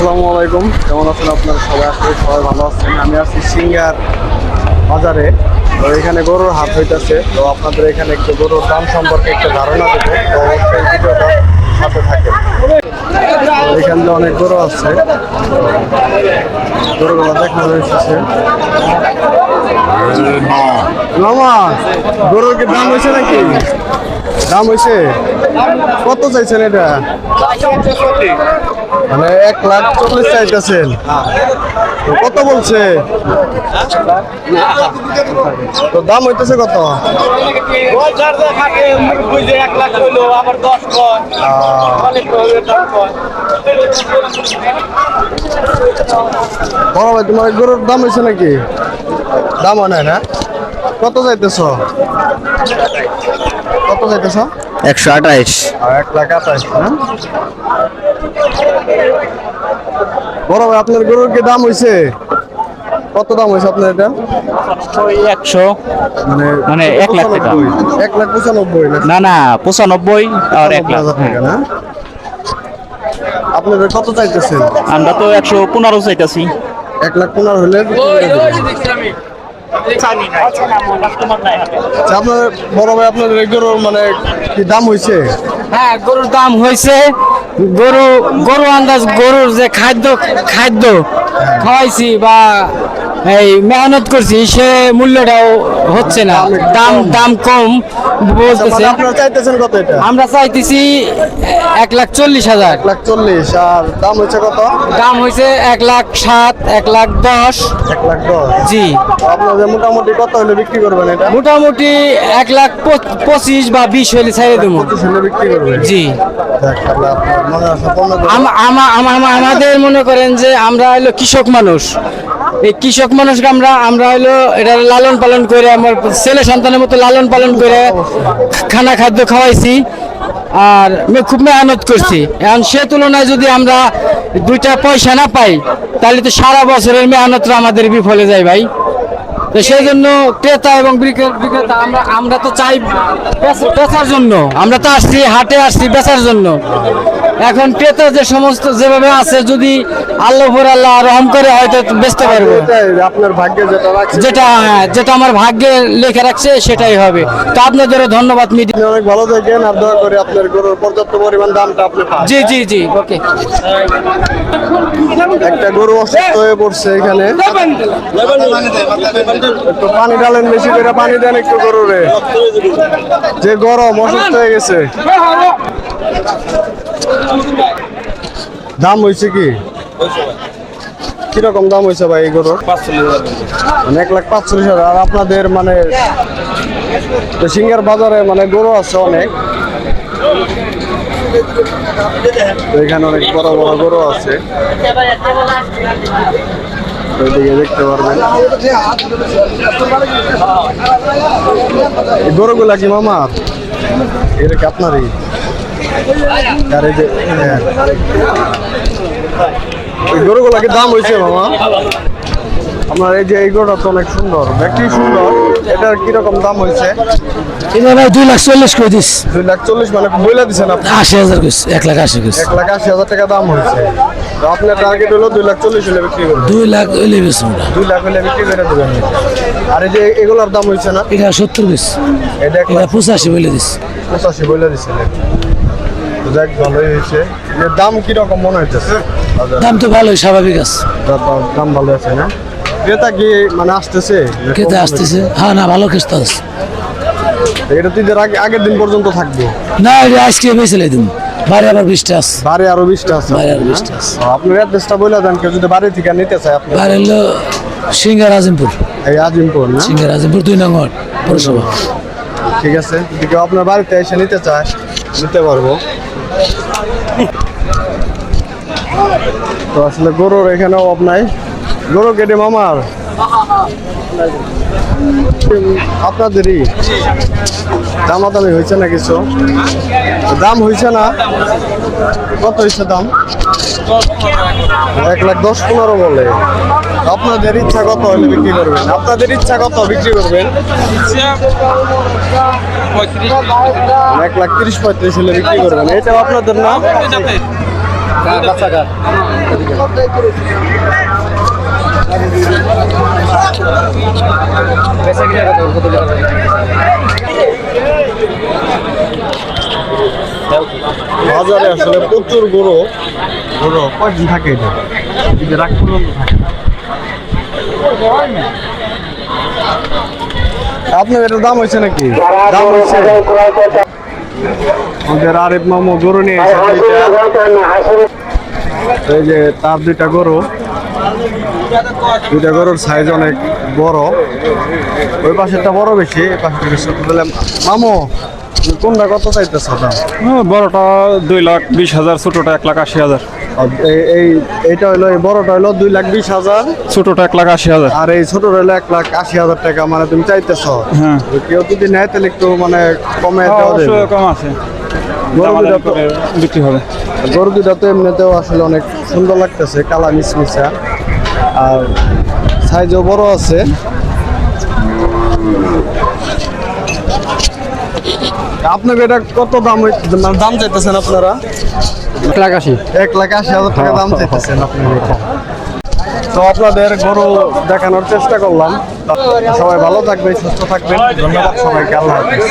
আসসালামু আলাইকুম। কেমন আছেন আপনারা সবাই? আসলে সবাই ভালো আছেন। আমি আছি সিঙ্গার বাজারে। তো এখানে গরুর হাট হইতেছে। তো আপনাদের এখানে একটু গরুর দাম সম্পর্কে একটু ধারণা দেবো। তো অবশ্যই ভিডিওটা সাথে এখানে অনেক গরু আছে। গরুগুলো এসেছে মামা, গরুর কি দাম হয়েছে নাকি? দাম হয়েছে কত চাইছেন এটা? মানে এক লাখ চল্লিশ চাইতেছেন। তো কত বলছে? তো দাম হইতেছে কত? বড় ভাই তোমার গরুর দাম হয়েছে নাকি? দাম হয় নাই না? কত চাইতেছ? কত চাইতেছ? একশো আঠাইশ। আর এক লাখ আঠাশ না? বড় ভাই আপনার গরুর কি দাম হয়েছে কত দাম হয়েছে আপনার এটা? একশো মানে মানে এক লাখ টাকা। এক লাখ পঁচানব্বই না? না পঁচানব্বই আর এক লাখ। টাকা না? কত চাইতেছেন? আমরা তো একশো পনেরো চাইতেছি। এক লাখ পনেরো হলে দেবেন। আচ্ছা, আপনার বড় ভাই আপনাদের এই গরুর মানে কি দাম হয়েছে হ্যাঁ গরুর দাম হয়েছে গরু গরু আন্দাজ গরুর যে খাদ্য খাদ্য খাওয়াইছি বা এই মেহনত করছি সে মূল্যটাও হচ্ছে না। দাম দাম কম বলতেছে। মানে আপনারা চাইতেছেন কত এটা? আমরা চাইতেছি এক লাখ চল্লিশ হাজার। এক লাখ চল্লিশ আর দাম হচ্ছে কত? দাম হয়েছে এক লাখ সাত এক লাখ দশ। এক লাখ দশ? জি। আপনাদের মোটামুটি কত হলে বিক্রি করবেন এটা? মোটামুটি এক লাখ পঁচিশ বা বিশ হলে ছেড়ে দেবো। বিক্রি করবেন? জি। আমাদের মনে করেন যে আমরা হলো কৃষক মানুষ। এই কৃষক মানুষকে আমরা আমরা হলো এটা লালন পালন করে, আমার ছেলে সন্তানের মতো লালন পালন করে খানা খাদ্য খাওয়াইছি আর খুব মেহনত করছি। এখন সে তুলনায় যদি আমরা দুইটা পয়সা না পাই, তাহলে তো সারা বছরের মেহনতটা আমাদের বিফলে যায় ভাই। তো সেই জন্য ক্রেতা এবং বিক্রে- বিক্রেতা, আমরা আমরা তো চাই বেচ- বেচার জন্য। আমরা তো আসছি, হাটে আসছি বেচার জন্য। এখন ক্রেতা যে সমস্ত যেভাবে আছে যদি আল্লাহ ভর আল্লাহ রহম করে হয়তো বেচতে পারব। আপনার ভাগ্যে যেটা যেটা হ্যাঁ, যেটা আমার ভাগ্যে লেখা রাখছে সেটাই হবে। তো আপনাদেরও ধন্যবাদ মিডিয়া। অনেক ভালো থাকেন আর দয়া করে আপনার গরুর পর্যাপ্ত পরিমাণ দামটা আপনি জি জি জি ওকে। একটা গরু অসুস্থ হয়ে পড়ছে এখানে। একটু পানি ডালেন বেশি করে পানি দেন একটু গরুরে। যে গরম অসুস্থ হয়ে গেছে। দাম হয়েছে কি? কীরকম দাম হয়েছে ভাই এই গরুর? মানে এক লাখ পাঁচচল্লিশ হাজার। আর আপনাদের মানে সিঙ্গার বাজারে মানে গরু আছে অনেক। এখানে অনেক বড় বড় গরু আছে। দেখতে পারবেন। গরুগুলা কি মামা এটা কি আপনারই? আর এই যে হ্যাঁ। কি দাম হয়েছে মামা? আপনার এই যে এই গরুটা তো অনেক সুন্দর দেখতেই সুন্দর। এটার কীরকম দাম হয়েছে এটা ভাই দুই লাখ চল্লিশ করে দিস। দুই লাখ চল্লিশ মানে বইলা দিচ্ছেন আপনি? আশি হাজার কইস এক লাখ আশি কইস এক লাখ আশি হাজার টাকা দাম হয়েছে তো আপনার টার্গেট হলো দুই লাখ চল্লিশ হলে বিক্রি করবেন। দুই লাখ হইলে বেশ দুই লাখ হলে বিক্রি করে দেবেন। আর এই যে এগুলোর দাম হয়েছে না? এটা সত্তর কইস এটা পঁচাশি বলে দিস পঁচাশি বলে দিচ্ছিলেন তো যাক ভালোই হয়েছে। এর দাম কীরকম মনে হইতেছে? দাম তো ভালোই স্বাভাবিক আছে। দাম- ভালো আছে না? ক্রেতা কি মানে আসতেছে? খেতে আসতেছে। হ্যাঁ না ভালো খেতে আছে। এটা তো আগে আগের দিন পর্যন্ত থাকবে। না এটা আজকে বেঁচে দিন বাইরে আবার বৃষ্টি আছে। বারে আরও বিশটা আছে। বাইরে আরও বৃষ্টি আছে। আপনার অ্যাড্রেসটা বলে দেন কেউ যদি বাড়ি থেকে নিতে চায় আপনি বাইরে হলো সিঙ্গার আজিমপুর এই আজিমপুর না? সিঙ্গার আজিমপুর দুই নং ওয়ার্ড পৌরসভা। ঠিক আছে যদি কেউ আপনার বাড়িতে এসে নিতে চায় নিতে পারব। তো আসলে গরুর এখানে অভাব নাই। গরু কেটে মামার। আপনাদেরই দামাদামি হয়েছে না কিছু? দাম হয়েছে না? কত হয়েছে দাম? এক লাখ দশ পনেরো বলে। আপনাদের ইচ্ছা কত হলে বিক্রি করবেন? আপনাদের ইচ্ছা কত বিক্রি করবেন? এক লাখ তিরিশ পঁয়ত্রিশ হলে বিক্রি করবেন। এটাও আপনাদের না? বাজারে আসলে প্রচুর গরু গরু কয়দিন থাকে এটা? ঈদের রাখ পর্যন্ত থাকে। আপনার এটার দাম হয়েছে নাকি? দাম হয়েছে। আমাদের আরিফ মামু গরু নিয়ে এই যে তার দুইটা গরু। দুইটা গরুর সাইজ অনেক বড়। ওই পাশেরটা বড় বেশি পাশেরটা মামু কোনটা কত চাইতেছ দাম? হ্যাঁ, বড়টা দুই লাখ বিশ হাজার ছোটটা এক লাখ আশি হাজার। এই- এইটা হলো এই বড়টা হলো দুই লাখ বিশ হাজার। ছোটটা এক লাখ আশি হাজার। আর এই ছোট হলো এক লাখ আশি হাজার টাকা মানে তুমি চাইতেছ। হ্যাঁ। কেউ যদি নেয় তাহলে একটু মানে কমে হ্যাঁ, দেওয়া কম আছে। গরু বিক্রি হবে। গরু দুইটা এমনিতেও আসলে অনেক সুন্দর লাগতেছে কালা মিসমিসা আর সাইজও বড় আছে। আপনাকে এটা কত দাম মানে দাম চাইতেছেন আপনারা? এক লাখ আশি। এক লাখ আশি হাজার টাকা দাম চাইতেছেন আপনি এটা। তো আপনাদের গরু দেখানোর চেষ্টা করলাম। সবাই ভালো থাকবেন সুস্থ থাকবেন। ধন্যবাদ সবাইকে আল্লাহ হাফিজ।